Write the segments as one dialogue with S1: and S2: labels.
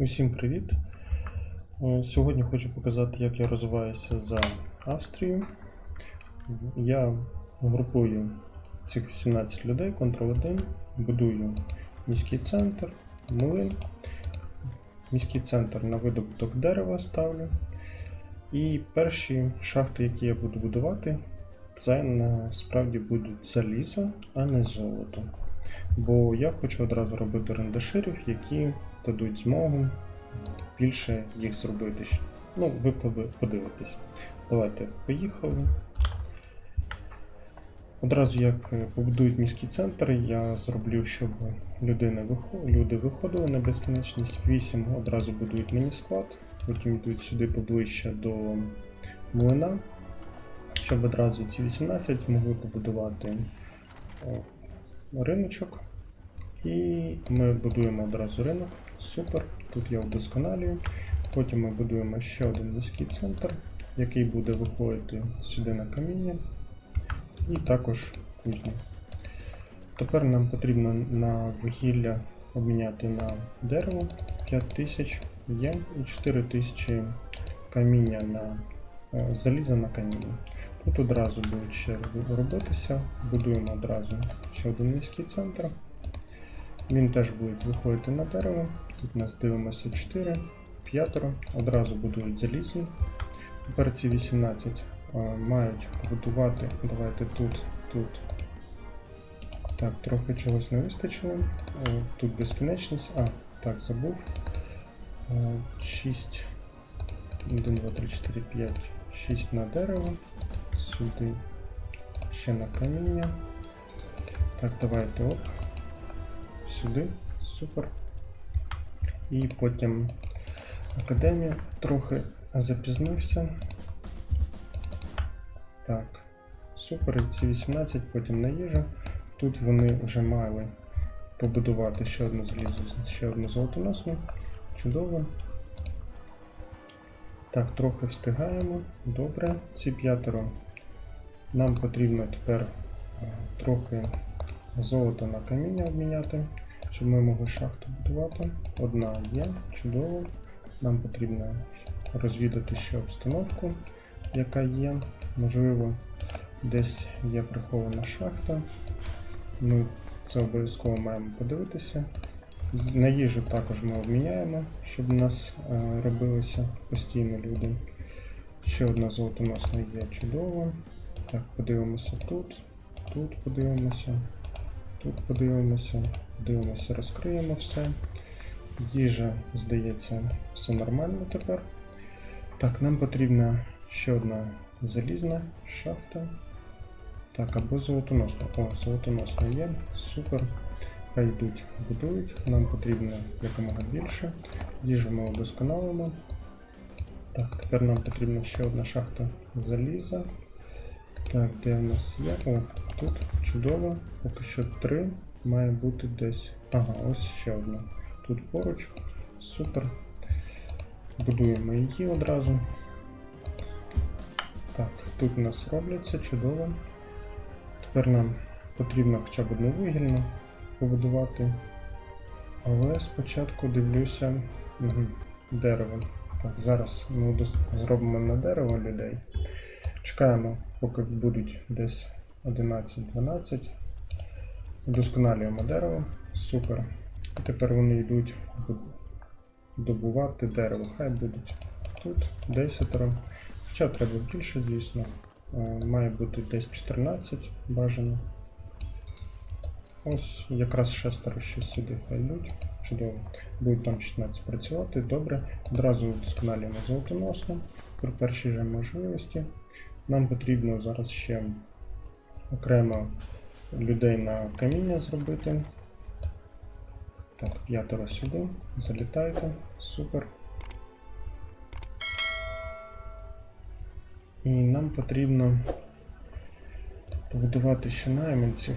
S1: Усім привіт! Е, Сьогодні хочу показати, як я розвиваюся за Австрію. Я групую цих 18 людей, Ctrl-1, будую міський центр, млин, міський центр на видобуток дерева ставлю. І перші шахти, які я буду будувати, це насправді будуть залізо, а не золото. Бо я хочу одразу робити рендеширів, які дадуть змогу більше їх зробити. Ну, ви поди- подивитесь. Давайте поїхали. Одразу як е, побудують міський центр, я зроблю, щоб людини вихо- люди виходили на безкінечність. 8 одразу будують мені склад, потім йдуть сюди поближче до млина, щоб одразу ці 18 могли побудувати риночок. І ми будуємо одразу ринок. Супер. Тут я вдосконалюю. Потім ми будуємо ще один міський центр, який буде виходити сюди на каміння. І також кузню. Тепер нам потрібно на вугілля обміняти на дерево 5000 є і 4000 каміння на е, заліза на каміння. Тут одразу будуть ще робитися. Будуємо одразу ще один міський центр. Він теж буде виходити на дерево. Тут у нас дивимося 4, 5, одразу будують залізні. Тепер ці 18 а, мають побудувати. Давайте тут, тут. Так, трохи чогось не вистачило. Е, Тут безкінечність. А, так, забув. 6. 1, 2, 3, 4, 5, 6 на дерево. Сюди. Ще на каміння. Так, давайте оп сюди. Супер. І потім академія трохи запізнився. Так, супер. Ці 18, потім на їжу. Тут вони вже мали побудувати ще одну залізу, ще одну золотоносну. Чудово. Так, трохи встигаємо. Добре. Ці п'ятеро. Нам потрібно тепер е, трохи золото на каміння обміняти, щоб ми могли шахту будувати. Одна є, чудово. Нам потрібно розвідати ще обстановку, яка є. Можливо, десь є прихована шахта. Ми це обов'язково маємо подивитися. На їжу також ми обміняємо, щоб у нас е, робилися постійно люди. Ще одна золотоносна є чудово. Так, подивимося тут. Тут подивимося. Тут подивимося, подивимося, розкриємо все. Їжа, здається, все нормально тепер. Так, нам потрібна ще одна залізна шахта. Так, або золотоносна. О, золотоносна є. Супер. Хай йдуть, будують. Нам потрібно якомога більше. Їжу ми удосконалимо. Так, тепер нам потрібна ще одна шахта заліза. Так, де в нас є? О, тут чудово. Поки що три. Має бути десь. Ага, ось ще одна. Тут поруч. Супер. Будуємо її одразу. Так, тут у нас робляться, чудово. Тепер нам потрібно хоча б одну вугільну побудувати. Але спочатку дивлюся угу, дерево. Так, зараз ми зробимо на дерево людей. Чекаємо, поки будуть десь 11-12. Вдосконалюємо дерево. Супер. І тепер вони йдуть добувати дерево. Хай будуть тут 10. Хоча треба більше, звісно. Е, Має бути десь 14 бажано. Ось якраз шестеро ще сюди йдуть. Чудово. Будуть там 16 працювати. Добре. Одразу вдосконалюємо золотоносно при першій же можливості. Нам потрібно зараз ще окремо людей на каміння зробити. Так, п'ятеро сюди. Залітайте. Супер. І нам потрібно побудувати ще найманців.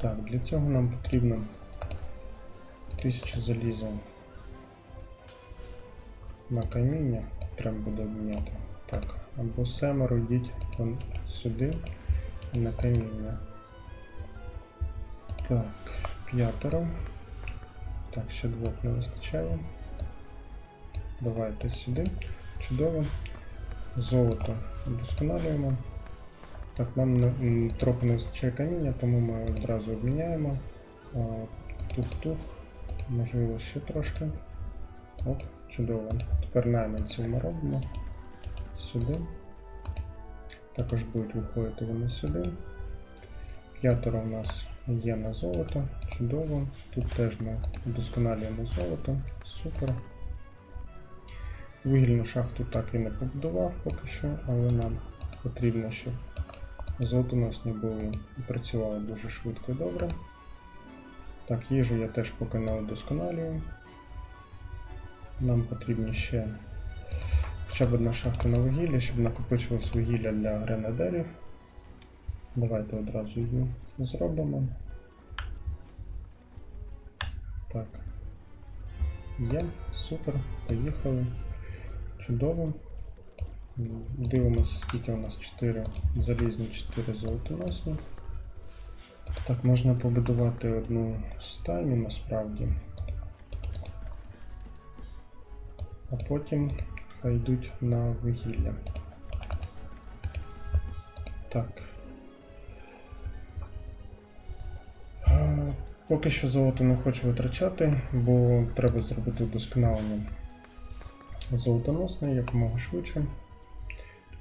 S1: Так, для цього нам потрібно 1000 заліза на каміння треба буде обміняти. Так, або семеро йдіть вон сюди на каміння. Так, п'ятеро. Так, ще двох не вистачає. Давайте сюди. Чудово. Золото вдосконалюємо. Так, нам не, трохи не вистачає каміння, тому ми одразу обміняємо. Тух-тух. Можливо, ще трошки. Оп, чудово. Тепер найманців ми робимо. Сюди. Також будуть виходити вони сюди. П'ятеро у нас є на золото. Чудово. Тут теж ми вдосконалюємо золото. Супер. Вугільну шахту так і не побудував поки що, але нам потрібно, щоб золотоносні були і працювали дуже швидко і добре. Так, їжу я теж поки не удосконалюю. Нам потрібні ще хоча б одна шахта на вугілля, щоб накопичилось вугілля для гренадерів. Давайте одразу її зробимо. Так. Є, супер, поїхали. Чудово. Дивимося, скільки у нас 4 залізні, 4 золотоносні. Так, можна побудувати одну стайню насправді. А потім йдуть на вугілля. Так. Поки що золото не хочу витрачати, бо треба зробити вдосконалення золотоносне якомога швидше.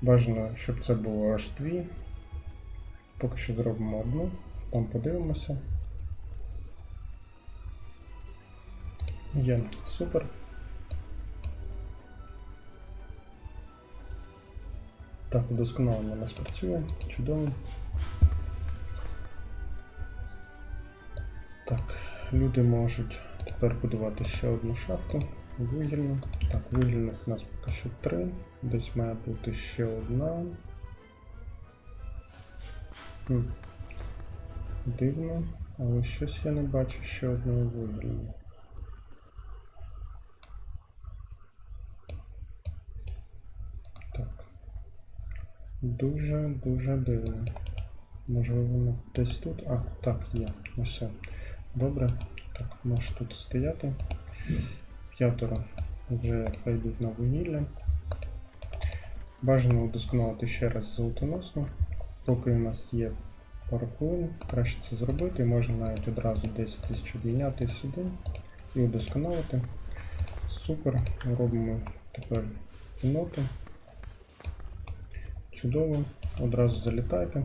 S1: Бажано, щоб це було аж дві. Поки що зробимо одну, там подивимося. Є, супер. Так, вдосконалення у нас працює. Чудово. Так, люди можуть тепер будувати ще одну шахту. Вугільну. Так, вугільних у нас поки що три. Десь має бути ще одна. Хм. Дивно, але щось я не бачу ще одної вугільної. Так. Дуже-дуже дивно. Можливо, воно десь тут. А, так, є. Все. Добре. Так, може тут стояти. П'ятеро вже хай на вугілля. Бажано удосконалити ще раз золотоносну. Поки у нас є хвилин, краще це зробити. Можна навіть одразу 10 тисяч обміняти сюди і удосконалити. Супер. Робимо тепер кінноту. Чудово. Одразу залітайте.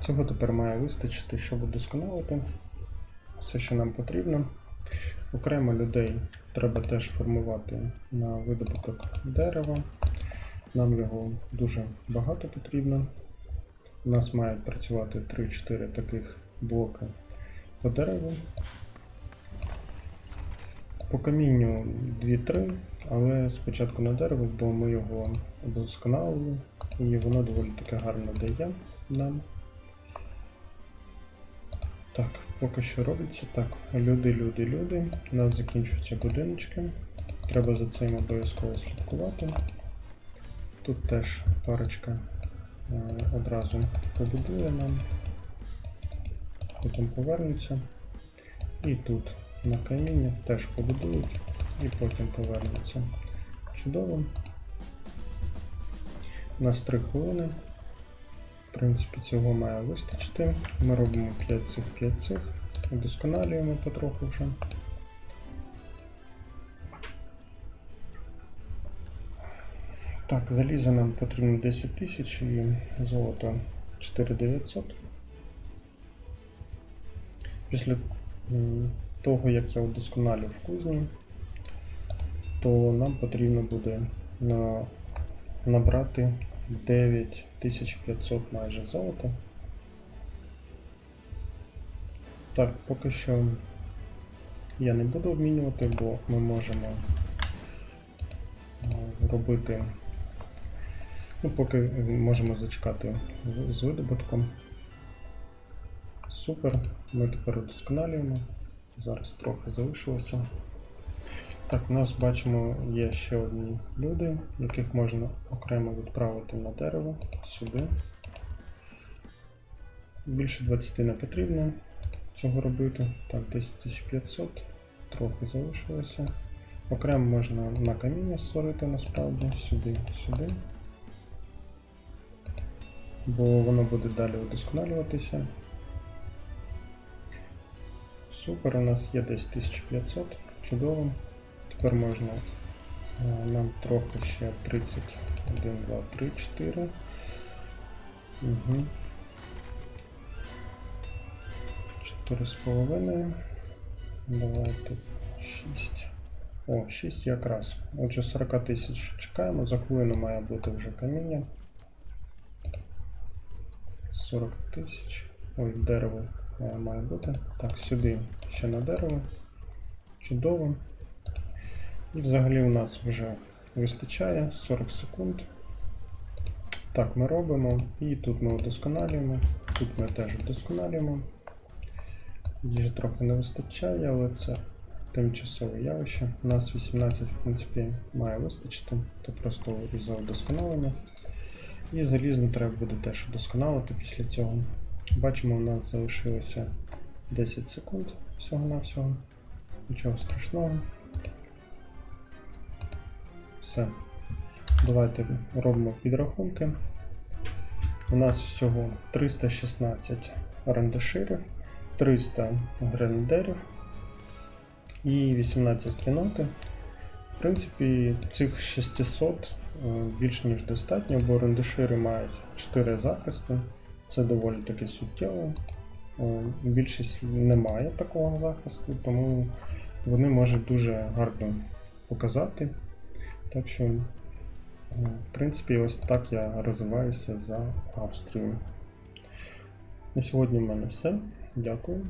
S1: Цього тепер має вистачити, щоб удосконалити все, що нам потрібно. Окремо людей треба теж формувати на видобуток дерева. Нам його дуже багато потрібно. У нас мають працювати 3-4 таких блоки по дереву. По камінню 2-3, але спочатку на дерево, бо ми його удосконалили і воно доволі таке гарно дає нам. Так, поки що робиться так. Люди, люди, люди. У нас закінчуються будиночки. Треба за цим обов'язково слідкувати. Тут теж парочка е, одразу побудує нам, потім повернуться. І тут на каміння теж побудують і потім повернуться. Чудово. У нас 3 хвилини. В принципі, цього має вистачити. Ми робимо 5 цих 5 цих, удосконалюємо потроху вже. Так, заліза нам потрібно 10 тисяч і золото 4900. Після того, як я удосконалю в кузні, то нам потрібно буде на, набрати 9500 майже золота. Так, поки що я не буду обмінювати, бо ми можемо е, робити. Ну, поки можемо зачекати з- з видобутком. Супер, ми тепер удосконалюємо. Зараз трохи залишилося. Так, у нас бачимо, є ще одні люди, яких можна окремо відправити на дерево сюди. Більше 20 не потрібно цього робити. Так, 10500. трохи залишилося. Окремо можна на каміння створити насправді, сюди, сюди. Бо воно буде далі удосконалюватися. Супер, у нас є десь 1500. Чудово. Тепер можна е, нам трохи ще 31, 2, 3, 4. Угу. 4,5. Давайте 6. О, 6 якраз. Отже, 40 тисяч чекаємо. За хвилину має бути вже каміння. 40 тисяч. Ой, дерево е, має бути. Так, сюди ще на дерево. Чудово. І взагалі у нас вже вистачає 40 секунд. Так, ми робимо. І тут ми удосконалюємо. Тут ми теж удосконалюємо. Їжі трохи не вистачає, але це тимчасове явище. У нас 18, в принципі, має вистачити, то просто із-за удосконалення. І залізно треба буде теж удосконалити після цього. Бачимо, у нас залишилося 10 секунд всього-навсього. Нічого страшного. Все. Давайте робимо підрахунки. У нас всього 316 рандеширів, 300 гренадерів і 18 кіноти. В принципі, цих 600 е, більш ніж достатньо, бо рендешири мають 4 захисти. Це доволі таки суттєво. Е, Більшість не має такого захисту, тому вони можуть дуже гарно показати. Так що, е, в принципі, ось так я розвиваюся за Австрію. На сьогодні в мене все. Дякую.